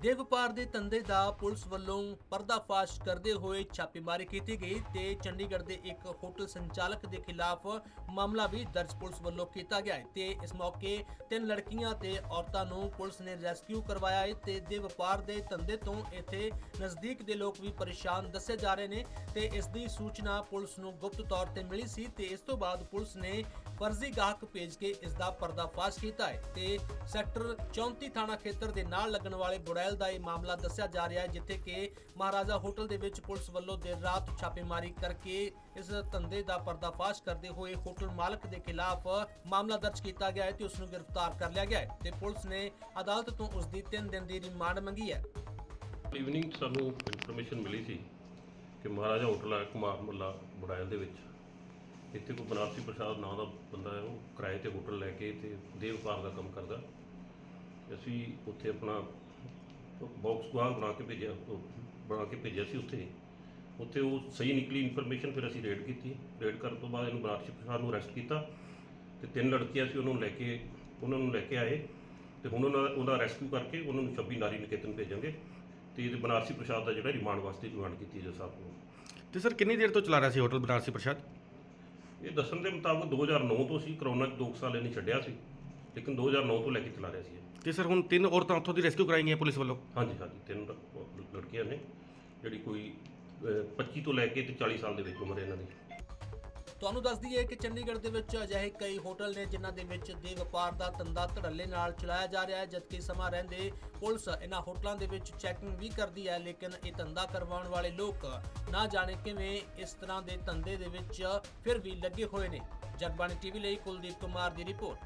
ਦੇ ਵਪਾਰ ਦੇ ਧੰਦੇ ਦਾ ਪੁਲਿਸ ਵੱਲੋਂ ਪਰਦਾਫਾਸ਼ ਕਰਦੇ ਹੋਏ ਛਾਪੇਮਾਰੀ ਕੀਤੀ ਗਈ ਤੇ ਚੰਡੀਗੜ੍ਹ ਦੇ ਇੱਕ ਹੋਟਲ ਸੰਚਾਲਕ ਦੇ ਖਿਲਾਫ ਮਾਮਲਾ ਵੀ ਦਰਜ ਪੁਲਿਸ ਵੱਲੋਂ ਕੀਤਾ ਗਿਆ ਹੈ ਤੇ ਇਸ ਮੌਕੇ ਤਿੰਨ ਲੜਕੀਆਂ ਤੇ ਔਰਤਾਂ ਨੂੰ ਪੁਲਿਸ ਨੇ ਰੈਸਕਿਊ ਕਰਵਾਇਆ ਹੈ ਤੇ ਦੇ ਵਪਾਰ ਦੇ ਧੰਦੇ ਤੋਂ ਇੱਥੇ ਨਜ਼ਦੀਕ ਦੇ ਲੋਕ ਵੀ ਪਰੇਸ਼ਾਨ ਦੱਸੇ ਜਾ ਰਹੇ ਨੇ ਤੇ ਇਸ ਦੀ ਸੂਚਨਾ ਪੁਲਿਸ ਨੂੰ ਗੁਪਤ ਤੌਰ ਤੇ ਮਿਲੀ ਸੀ ਤੇ ਇਸ ਤੋਂ ਬਾਅਦ ਪੁਲਿਸ ਨੇ ਫਰਜ਼ੀ ਗਾਹਕ ਭੇਜ ਕੇ ਇਸ ਦਾ ਪਰਦਾਫਾਸ਼ ਕੀਤਾ ਹੈ ਤੇ ਸੈਕਟਰ 34 ਥਾਣਾ ਖੇਤਰ ਦੇ ਨਾਲ ਲੱਗਣ ਵਾਲੇ ਬੁੜੈਲ ਦਾ ਇਹ ਮਾਮਲਾ ਦੱਸਿਆ ਜਾ ਰਿਹਾ ਹੈ, ਜਿੱਥੇ ਕਿ ਮਹਾਰਾਜਾ ਹੋਟਲ ਦੇ ਵਿੱਚ ਪੁਲਿਸ ਵੱਲੋਂ ਦੇਰ ਰਾਤ ਛਾਪੇਮਾਰੀ ਕਰਕੇ ਇਸ ਧੰਦੇ ਦਾ ਪਰਦਾਫਾਸ਼ ਕਰਦੇ ਹੋਏ ਹੋਟਲ ਮਾਲਕ ਦੇ ਖਿਲਾਫ ਮਾਮਲਾ ਦਰਜ ਕੀਤਾ ਗਿਆ ਹੈ ਤੇ ਉਸ ਨੂੰ ਗ੍ਰਿਫਤਾਰ ਕਰ ਲਿਆ ਗਿਆ ਹੈ ਤੇ ਪੁਲਿਸ ਨੇ ਅਦਾਲਤ ਤੋਂ ਉਸ ਦੀ 3 ਦਿਨ ਦੀ ਰਿਮਾਂਡ ਮੰਗੀ ਹੈ। ਇਵਨਿੰਗ ਸਾਨੂੰ ਇਨਫੋਰਮੇਸ਼ਨ ਮਿਲੀ ਸੀ ਕਿ ਮਹਾਰਾਜਾ ਹੋਟਲ ਹੈ, ਕੁਮਾਰ ਮੁੱਲਾ ਬੁੜਾਇਲ ਦੇ ਵਿੱਚ। ਇੱਥੇ ਕੋਈ ਬਨਾਰਸੀ ਪ੍ਰਸਾਦ ਨਾਂ ਦਾ ਬੰਦਾ ਹੈ, ਉਹ ਕਿਰਾਏ ਤੇ ਹੋਟਲ ਲੈ ਕੇ ਤੇ ਦੇਹ ਵਪਾਰ ਦਾ ਕੰਮ ਕਰਦਾ। ਅਸੀਂ ਉੱਥੇ ਆਪਣਾ ਬਾਕਸ ਗਵਾਹ ਬਣਾ ਕੇ ਭੇਜਿਆ ਉਹ ਬਣਾ ਕੇ ਭੇਜਿਆ ਸੀ ਉੱਥੇ। ਉੱਥੇ ਉਹ ਸਹੀ ਨਿਕਲੀ ਇਨਫੋਰਮੇਸ਼ਨ ਫਿਰ ਅਸੀਂ ਰੇਡ ਕੀਤੀ। ਰੇਡ ਕਰਨ ਤੋਂ ਬਾਅਦ ਇਹਨੂੰ ਬਨਾਰਸੀ ਪ੍ਰਸਾਦ ਨੂੰ ਅਰੈਸਟ ਕੀਤਾ। ਤੇ ਤਿੰਨ ਲੜਕੀਆਂ ਸੀ ਉਹਨਾਂ ਨੂੰ ਲੈ ਕੇ ਉਹਨਾਂ ਨੂੰ ਲੈ ਕੇ ਆਏ। ਤੇ ਹੁਣ ਉਹਨਾਂ ਉਹਦਾ ਰੈਸਕਿਊ ਕਰਕੇ ਉਹਨਾਂ ਨੂੰ 26 ਨਾਰੀ ਨਿਕੇਤਨ ਭੇਜਾਂਗੇ। ਤੇ ਇਹਦੇ ਬਨਾਰਸੀ ਪ੍ਰਸ਼ਾਦ ਦਾ ਜਿਹੜਾ ਰਿਮਾਂਡ ਵਾਸਤੇ ਰਿਮਾਂਡ ਕੀਤੀ ਜਾ ਸਾਹਿਬ ਨੂੰ ਤੇ ਸਰ ਕਿੰਨੀ ਦੇਰ ਤੋਂ ਚਲਾ ਰਿਹਾ ਸੀ ਹੋਟਲ ਬਨਾਰਸੀ ਪ੍ਰਸ਼ਾਦ? ਇਹ ਦੱਸਣ ਦੇ ਮੁਤਾਬਕ 2009 ਤੋਂ ਸੀ ਕਰੋਨਾ 'ਚ 2 ਸਾਲ ਇਹਨੇ ਛੱਡਿਆ ਸੀ। ਲੇਕਿਨ 2009 ਤੋਂ ਲੈ ਕੇ ਚਲਾ ਰਿਹਾ ਸੀ ਇਹ। ਤੇ ਸਰ ਹੁਣ ਤਿੰਨ ਔਰਤਾਂ ਉੱਥੋਂ ਦੀ ਰੈਸਕਿਊ ਕਰਾਈ ਗਈਆਂ ਪੁਲਿਸ ਵੱਲੋਂ? ਹਾਂਜੀ ਹਾਂਜੀ ਤਿੰਨ ਲ- ਲੜਕੀਆਂ ਨੇ ਜਿਹੜੀ ਕੋਈ ਅਹ, 25 ਤੋਂ ਲੈ ਕੇ ਤੇ 40 ਸਾਲ ਦੇ ਵਿੱਚ ਉਮਰ ਹੈ ਇਹਨਾਂ ਦੀ। ਤੁਹਾਨੂੰ ਦੱਸ ਦਈਏ ਕਿ ਚੰਡੀਗੜ੍ਹ ਦੇ ਵਿੱਚ ਅਜਿਹੇ ਕਈ ਹੋਟਲ ਨੇ ਜਿਨ੍ਹਾਂ ਦੇ ਵਿੱਚ ਦੇ ਵਪਾਰ ਦਾ ਧੰਦਾ ਧੜੱਲੇ ਨਾਲ ਚਲਾਇਆ ਜਾ ਰਿਹਾ ਹੈ ਜਦਕਿ ਸਮਾਂ ਰਹਿੰਦੇ ਪੁਲਿਸ ਇਹਨਾਂ ਹੋਟਲਾਂ ਦੇ ਵਿੱਚ ਚੈਕਿੰਗ ਵੀ ਕਰਦੀ ਹੈ ਲੇਕਿਨ ਇਹ ਧੰਦਾ ਕਰਵਾਉਣ ਵਾਲੇ ਲੋਕ ਨਾ ਜਾਣੇ ਕਿਵੇਂ ਇਸ ਤਰ੍ਹਾਂ ਦੇ ਧੰਦੇ ਦੇ ਵਿੱਚ ਫਿਰ ਵੀ ਲੱਗੇ ਹੋਏ ਨੇ। ਜਗਬਾਣੀ ਟੀਵੀ ਲਈ ਕੁਲਦੀਪ ਕੁਮਾਰ ਦੀ ਰਿਪੋਰਟ।